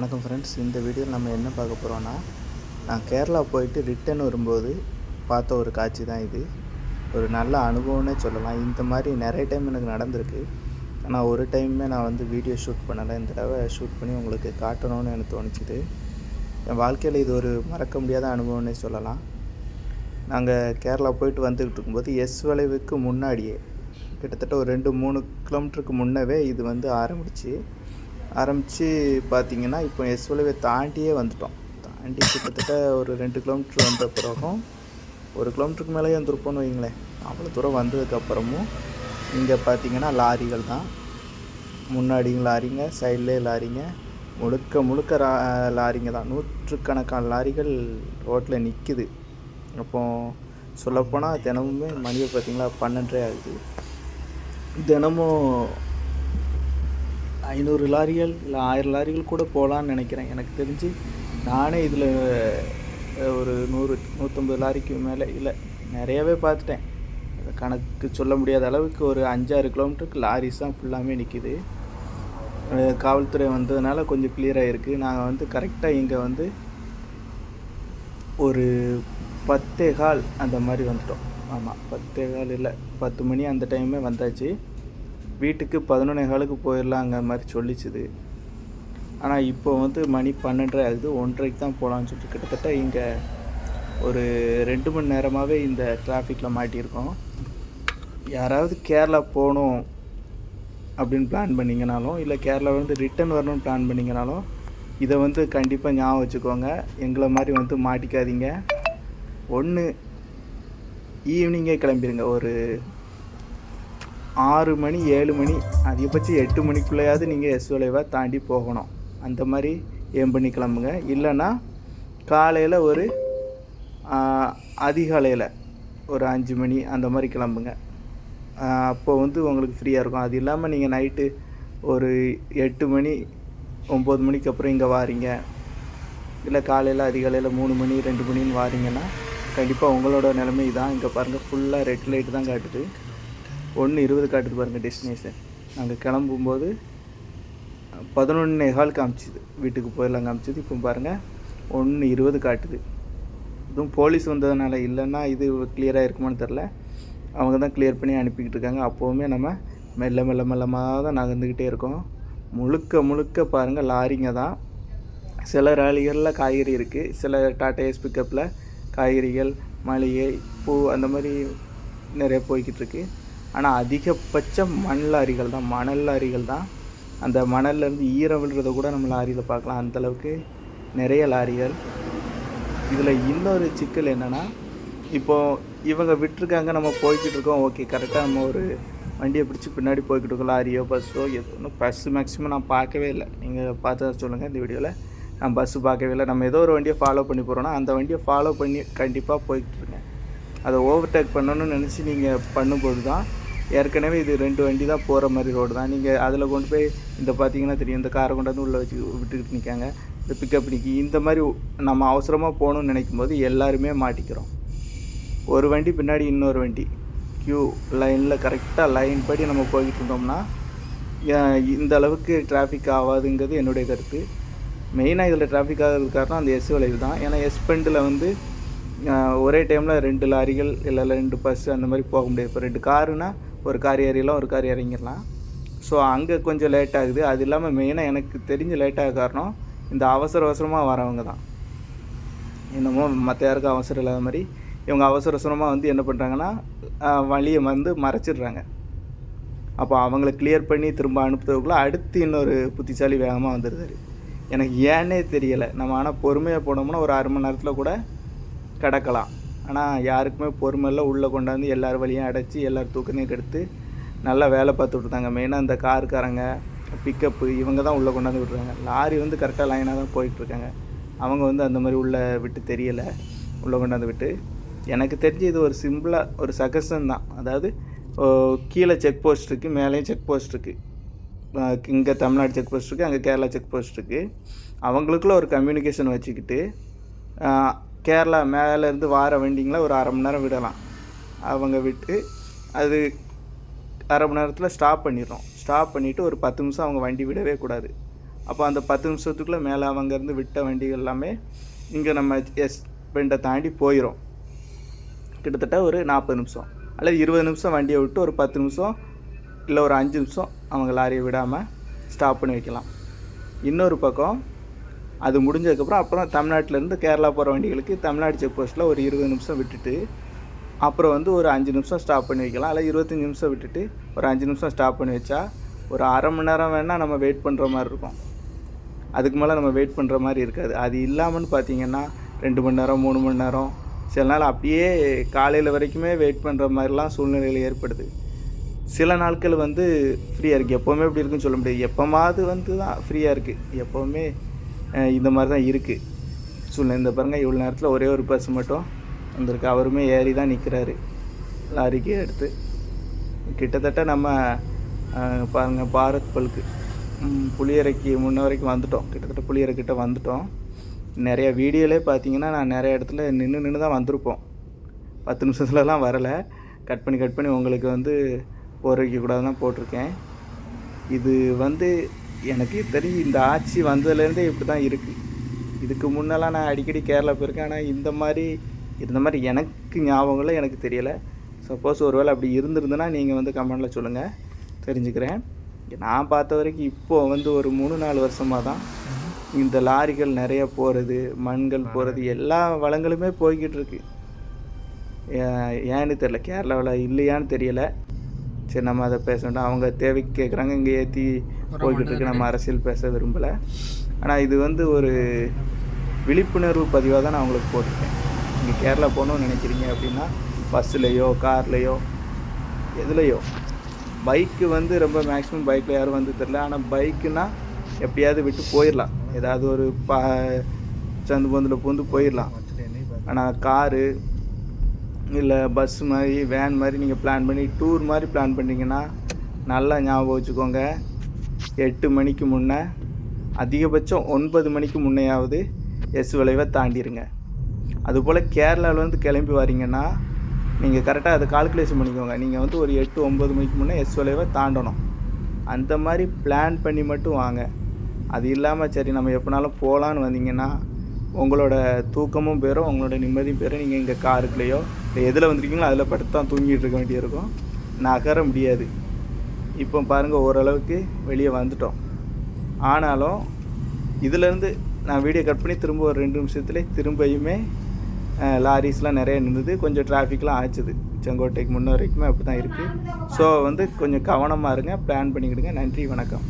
வணக்கம் ஃப்ரெண்ட்ஸ் இந்த வீடியோவில் நம்ம என்ன பார்க்க போகிறோன்னா நான் கேரளா போயிட்டு ரிட்டன் வரும்போது பார்த்த ஒரு காட்சி தான் இது. ஒரு நல்ல அனுபவம்னே சொல்லலாம். இந்த மாதிரி நிறைய டைம் எனக்கு நடந்திருக்கு. ஆனால் ஒரு டைமே நான் வந்து வீடியோ ஷூட் பண்ணலை. இந்த தடவை ஷூட் பண்ணி உங்களுக்கு காட்டணும்னு எனக்கு தோணுச்சுது. என் வாழ்க்கையில் இது ஒரு மறக்க முடியாத அனுபவம்னே சொல்லலாம். நாங்கள் கேரளா போயிட்டு வந்துக்கிட்டு இருக்கும்போது எஸ் வளைவுக்கு முன்னாடியே கிட்டத்தட்ட ஒரு ரெண்டு மூணு கிலோமீட்டருக்கு முன்னவே இது வந்து ஆரம்பிச்சு. ஆரம்பித்து பார்த்தீங்கன்னா இப்போ எஸ் தாண்டியே வந்துட்டோம். தாண்டி கிட்டத்தட்ட ஒரு ரெண்டு கிலோமீட்டர் வந்த பிறகும் ஒரு கிலோமீட்டருக்கு மேலேயே வந்துருப்போம்னு வைங்களேன் அவ்வளோ தூரம் வந்ததுக்கப்புறமும் இங்கே பார்த்தீங்கன்னா லாரிகள் தான். முன்னாடியும் லாரிங்க சைட்லேயே லாரிங்க. முழுக்க முழுக்க ரா லாரிங்க தான். நூற்றுக்கணக்கான லாரிகள் ரோட்டில் நிற்கிது அப்போ சொல்லப்போனால் தினமுமே மணியை பார்த்தீங்களா பன்னெண்டரை ஆகுது. தினமும் ஐநூறு லாரிகள் இல்லை ஆயிரம் லாரிகள் கூட போகலான்னு நினைக்கிறேன். எனக்கு தெரிஞ்சு நானே இதில் ஒரு நூறு நூற்றம்பது லாரிக்கு மேலே இல்லை நிறையவே பார்த்துட்டேன். கணக்கு சொல்ல முடியாத அளவுக்கு ஒரு அஞ்சாறு கிலோமீட்டருக்கு லாரிஸ் தான் ஃபுல்லாமே நிற்கிது காவல்துறை வந்ததுனால கொஞ்சம் கிளியராக இருக்குது நாங்கள் வந்து கரெக்டாக இங்கே வந்து ஒரு பத்தே கால் அந்த மாதிரி வந்துட்டோம். ஆமாம் பத்தே கால் இல்லை பத்து மணி அந்த டைமே வந்தாச்சு. வீட்டுக்கு பதினொன்னே காலுக்கு போயிடலாங்கிற மாதிரி சொல்லிச்சுது. ஆனால் இப்போ வந்து மணி பன்னெண்டரை ஆகுது. ஒன்றரைக்கு தான் போகலான்னு சொல்லிட்டு கிட்டத்தட்ட இங்கே ஒரு ரெண்டு மணி நேரமாகவே இந்த டிராஃபிக்கில் மாட்டியிருக்கோம். யாராவது கேரளா போகணும் அப்படின்னு பிளான் பண்ணிங்கனாலும் இல்லை கேரளாவிலேருந்து வந்து ரிட்டர்ன் வரணும்னு பிளான் பண்ணிங்கனாலும் இதை வந்து கண்டிப்பாக ஞாபகம் வச்சுக்கோங்க. எங்களை மாதிரி வந்து மாட்டிக்காதீங்க. ஒன்று ஈவினிங்கே கிளம்பிடுங்க ஒரு ஆறு மணி ஏழு மணி அதிகபட்சம் எட்டு மணிக்குள்ளேயாவது நீங்கள் எஸ் விளைவாக தாண்டி போகணும். அந்த மாதிரி ஏம் பண்ணி கிளம்புங்க. இல்லைன்னா காலையில் ஒரு அதிகாலையில் ஒரு அஞ்சு மணி அந்த மாதிரி கிளம்புங்க. அப்போ வந்து உங்களுக்கு ஃப்ரீயாக இருக்கும். அது இல்லாமல் நீங்கள் நைட்டு ஒரு எட்டு மணி ஒம்பது மணிக்கு அப்புறம் இங்கே வாரீங்க. இல்லை காலையில் அதிகாலையில் மூணு மணி ரெண்டு மணின்னு வாரீங்கன்னா கண்டிப்பாக உங்களோட நிலைமை தான் இங்கே பாருங்கள் ஃபுல்லாக ரெட் லைட் தான் காட்டுது. ஒன்று இருபது காட்டுது பாருங்கள் டெஸ்டினேஷன் நாங்கள் கிளம்பும்போது பதினொன்று ஹால் காமிச்சிது. வீட்டுக்கு போயிடலாம் காமிச்சது. இப்போ பாருங்கள் ஒன்று இருபது காட்டுது. இதுவும் போலீஸ் வந்ததுனால இல்லைன்னா இது கிளியராக இருக்குமான்னு தெரில அவங்க தான் கிளியர் பண்ணி அனுப்பிக்கிட்டு இருக்காங்க. அப்போவுமே நம்ம மெல்ல மெல்ல மெல்லமாக தான் நகர்ந்துக்கிட்டே இருக்கோம். முழுக்க முழுக்க பாருங்கள் லாரிங்க தான். சில ராலிகளில் காய்கறி இருக்குது சில டாட்டா ஏஸ் பிக்கப்பில் காய்கறிகள் மளிகை பூ அந்த மாதிரி நிறைய போய்கிட்டுருக்கு ஆனால் அதிகபட்சம் மண் லாரிகள் தான். மணல் லாரிகள் தான். அந்த மணல்லேருந்து ஈரம் விழுறத கூட நம்ம லாரியில் பார்க்கலாம். அந்தளவுக்கு நிறைய லாரிகள். இதில் இன்னொரு சிக்கல் என்னென்னா இப்போது இவங்க விட்டுருக்காங்க நம்ம போய்கிட்டு இருக்கோம். ஓகே கரெக்டாக நம்ம ஒரு வண்டியை பிடிச்சி பின்னாடி போய்கிட்டு இருக்கோம். லாரியோ பஸ்ஸோ எது ஒன்றும் பஸ்ஸு மேக்ஸிமம் நான் பார்க்கவே இல்லை. நீங்கள் பார்த்தா சொல்லுங்கள் இந்த வீடியோவில் நான் பஸ்ஸு பார்க்கவே இல்லை. நம்ம ஏதோ ஒரு வண்டியை ஃபாலோ பண்ணி போகிறோன்னா அந்த வண்டியை ஃபாலோ பண்ணி கண்டிப்பாக போய்கிட்டு இருக்கேன். அதை ஓவர்டேக் பண்ணணும்னு நினச்சி நீங்கள் பண்ணும்போது தான் ஏற்கனவே இது ரெண்டு வண்டி தான் போகிற மாதிரி ரோடு தான். நீங்கள் அதில் கொண்டு போய் இந்த பார்த்தீங்கன்னா தெரியும் இந்த காரை கொண்டாந்து உள்ளே வச்சு விட்டுக்கிட்டு நிற்காங்க இந்த பிக்கப் நிற்கி இந்த மாதிரி நம்ம அவசரமாக போகணும்னு நினைக்கும் போது எல்லாருமே மாட்டிக்கிறோம். ஒரு வண்டி பின்னாடி இன்னொரு வண்டி. க்யூ லைனில் கரெக்டாக லைன் படி நம்ம போய்கிட்டு இருந்தோம்னா இந்த அளவுக்கு டிராஃபிக் ஆகாதுங்கிறது என்னுடைய கருத்து. மெயினாக இதில் டிராஃபிக் ஆகிறது காரணம் அந்த எஸ் வளைவு தான். ஏன்னா எஸ் பெண்டில் வந்து ஒரே டைமில் ரெண்டு லாரிகள் இல்லை ரெண்டு பஸ் அந்த மாதிரி போக முடியாது. இப்போ ரெண்டு காருனால் ஒரு கார் ஏறிலாம் ஒரு கார் இறங்கிடலாம். ஸோ அங்கே கொஞ்சம் லேட் ஆகுது. அது இல்லாமல் மெயினாக எனக்கு தெரிஞ்சு லேட் ஆக காரணம் இந்த அவசர அவசரமாக வரவங்க தான். என்னமோ மற்ற யாருக்கும் அவசரம் இல்லாத மாதிரி இவங்க அவசர அவசரமாக வந்து என்ன பண்ணுறாங்கன்னா வழியை வந்து மறைச்சிடுறாங்க. அப்போ அவங்கள கிளியர் பண்ணி திரும்ப அனுப்புறதுக்குள்ளே அடுத்து இன்னொரு புத்திசாலி வேகமாக வந்துடுறாரு. எனக்கு ஏன்னே தெரியலை. நம்ம ஆனால் பொறுமையாக போனோம்னா ஒரு அரை மணி நேரத்தில் கூட கிடக்கலாம். ஆனால் யாருக்குமே பொறுமையெல்லாம் உள்ளே கொண்டாந்து எல்லார் வழியும் அடைச்சி எல்லார் தூக்கத்தையும் கெடுத்து நல்லா வேலை பார்த்துட்டு இருந்தாங்க மெயினாக இந்த காருக்காரங்க பிக்கப்பு இவங்க தான் உள்ளே கொண்டாந்து விட்றாங்க லாரி வந்து கரெக்டாக லைனாக தான் போயிட்டுருக்காங்க. அவங்க வந்து அந்த மாதிரி உள்ளே விட்டு தெரியலை. உள்ளே கொண்டாந்து விட்டு. எனக்கு தெரிஞ்சு இது ஒரு சிம்பிளாக ஒரு சகசன் தான். அதாவது கீழே செக் போஸ்ட் இருக்குது மேலேயும் செக் போஸ்ட் இருக்குது இங்கே தமிழ்நாடு செக் போஸ்ட் இருக்குது அங்கே கேரளா செக் போஸ்ட் இருக்குது அவங்களுக்குள்ள ஒரு கம்யூனிகேஷன் வச்சுக்கிட்டு கேரளா மேலேருந்து வார வண்டிங்களை ஒரு அரை மணி நேரம் விடலாம். அவங்க விட்டு அது அரை மணி நேரத்தில் ஸ்டாப் பண்ணிடுறோம். ஸ்டாப் பண்ணிவிட்டு ஒரு பத்து நிமிஷம் அவங்க வண்டி விடவே கூடாது. அப்போ அந்த பத்து நிமிஷத்துக்குள்ளே மேலே அவங்கேருந்து விட்ட வண்டிகள் எல்லாமே இங்கே நம்ம எஸ் பெண்டை தாண்டி போயிடும் கிட்டத்தட்ட ஒரு நாற்பது நிமிஷம். அல்லது இருபது நிமிஷம் வண்டியை விட்டு ஒரு பத்து நிமிஷம் இல்லை ஒரு அஞ்சு நிமிஷம் அவங்க லாரியை விடாமல் ஸ்டாப் பண்ணி வைக்கலாம். இன்னொரு பக்கம் அது முடிஞ்சதுக்கப்புறம் அப்புறம் தமிழ்நாட்டிலேருந்து கேரளா போகிற வண்டிகளுக்கு தமிழ்நாடு செக் போஸ்ட்டில் ஒரு இருபது நிமிஷம் விட்டுட்டு அப்புறம் வந்து ஒரு அஞ்சு நிமிஷம் ஸ்டாப் பண்ணி வைக்கலாம். இல்லை இருபத்தஞ்சி நிமிஷம் விட்டுட்டு ஒரு அஞ்சு நிமிஷம் ஸ்டாப் பண்ணி வச்சா ஒரு அரை மணி நேரம் வேணால் நம்ம வெயிட் பண்ணுற மாதிரி இருக்கும். அதுக்கு மேலே நம்ம வெயிட் பண்ணுற மாதிரி இருக்காது. அது இல்லாமல் பார்த்தீங்கன்னா ரெண்டு மணி நேரம் மூணு மணி நேரம் சில நாள் அப்படியே காலையில் வரைக்குமே வெயிட் பண்ணுற மாதிரிலாம் சூழ்நிலைகள் ஏற்படுது. சில நாட்கள் வந்து ஃப்ரீயாக இருக்குது எப்போவுமே இப்படி இருக்குன்னு சொல்ல முடியாது. எப்போமாவது வந்து தான் ஃப்ரீயாக இருக்குது எப்போவுமே இந்த மாதிரி தான் இருக்குது சூழ்நிலை. இந்த பாருங்கள் இவ்வளோ நேரத்தில் ஒரே ஒரு பஸ் மட்டும் வந்திருக்கு. அவருமே ஏறி தான் நிற்கிறாரு லாரிக்கு எடுத்து. கிட்டத்தட்ட நம்ம பாருங்கள் பாரத் பல்க்கு. புளியறைக்கு புளியரைக்கு முன்ன வரைக்கும் வந்துட்டோம். கிட்டத்தட்ட புளியரை கிட்ட வந்துட்டோம். நிறைய வீடியோலே பார்த்தீங்கன்னா நான் நிறைய இடத்துல நின்று நின்று தான் வந்திருப்போம். பத்து நிமிஷத்துலலாம் வரலை. கட் பண்ணி கட் பண்ணி உங்களுக்கு வந்து போர் வைக்கக்கூடாதுன்னு போட்டிருக்கேன். இது வந்து எனக்கு தெரிஞ்சு இந்த ஆட்சி வந்ததுலேருந்தே இப்படி தான் இருக்குது இதுக்கு முன்னெல்லாம் நான் அடிக்கடி கேரளா போயிருக்கேன். ஆனால் இந்த மாதிரி இந்த மாதிரி எனக்கு இல்லை எனக்கு தெரியலை. சப்போஸ் ஒருவேளை அப்படி இருந்திருந்ததுன்னா நீங்கள் வந்து கமெண்டில் சொல்லுங்கள் தெரிஞ்சுக்கிறேன். நான் பார்த்த வரைக்கும் இப்போது வந்து ஒரு மூணு நாலு வருஷமாக தான் இந்த லாரிகள் நிறைய போகிறது மண்கள் போகிறது எல்லா வளங்களுமே போய்கிட்டு இருக்கு. ஏன்னு தெரில கேரளாவில் இல்லையான்னு தெரியல. சரி நம்ம அதை பேச வேண்டாம். அவங்க தேவைக்கு கேட்குறாங்க இங்கே ஏற்றி போய்கிட்டு இருக்கு நம்ம அரசியல் பேச விரும்பலை. ஆனால் இது வந்து ஒரு விழிப்புணர்வு பதிவாக தான் நான் உங்களுக்கு போட்டிருக்கேன். நீங்கள் கேரளா போகணும்னு நினைக்கிறீங்க அப்படின்னா பஸ்ஸுலேயோ கார்லேயோ எதுலேயோ. பைக்கு வந்து ரொம்ப மேக்ஸிமம் பைக்கில் யாரும் வந்து தெரில ஆனால் பைக்குனா எப்படியாவது விட்டு போயிடலாம். ஏதாவது ஒரு பா சந்து பந்தில் பூந்து போயிடலாம். ஆனால் காரு இல்லை பஸ் மாதிரி வேன் மாதிரி நீங்கள் பிளான் பண்ணி டூர் மாதிரி பிளான் பண்ணீங்கன்னா நல்லா ஞாபகம் வச்சுக்கோங்க. எட்டு மணிக்கு முன்னே அதிகபட்சம் ஒன்பது மணிக்கு முன்னையாவது எஸ் விளைவை தாண்டிடுங்க அதுபோல் கேரளாவிலேருந்து கிளம்பி வரீங்கன்னா நீங்கள் கரெக்டாக அதை கால்குலேஷன் பண்ணிக்கோங்க. நீங்கள் வந்து ஒரு எட்டு ஒம்பது மணிக்கு முன்னே எஸ் விளைவை தாண்டணும். அந்த மாதிரி பிளான் பண்ணி மட்டும் வாங்க. அது இல்லாமல் சரி நம்ம எப்போனாலும் போகலான்னு வந்தீங்கன்னா உங்களோட தூக்கமும் பேரும் உங்களோட நிம்மதியும் பேரும் நீங்கள் இங்கே காருக்குள்ளேயோ இல்லை எதில் வந்திருக்கீங்களோ அதில் படுத்து தான் தூங்கிட்டு இருக்க வேண்டியிருக்கும் நகர முடியாது. இப்போ பாருங்கள் ஓரளவுக்கு வெளியே வந்துட்டோம். ஆனாலும் இதுலேருந்து நான் வீடியோ கட் பண்ணி திரும்ப ஒரு ரெண்டு நிமிஷத்துல திரும்பியுமே லாரிஸ்லாம் நிறைய நின்றுது கொஞ்சம் டிராஃபிக்லாம் ஆச்சுது. செங்கோட்டைக்கு முன்ன வரைக்குமே அப்படி தான் இருக்குது ஸோ வந்து கொஞ்சம் கவனமாக இருங்க. பிளான் பண்ணிக்கிடுங்க. நன்றி வணக்கம்.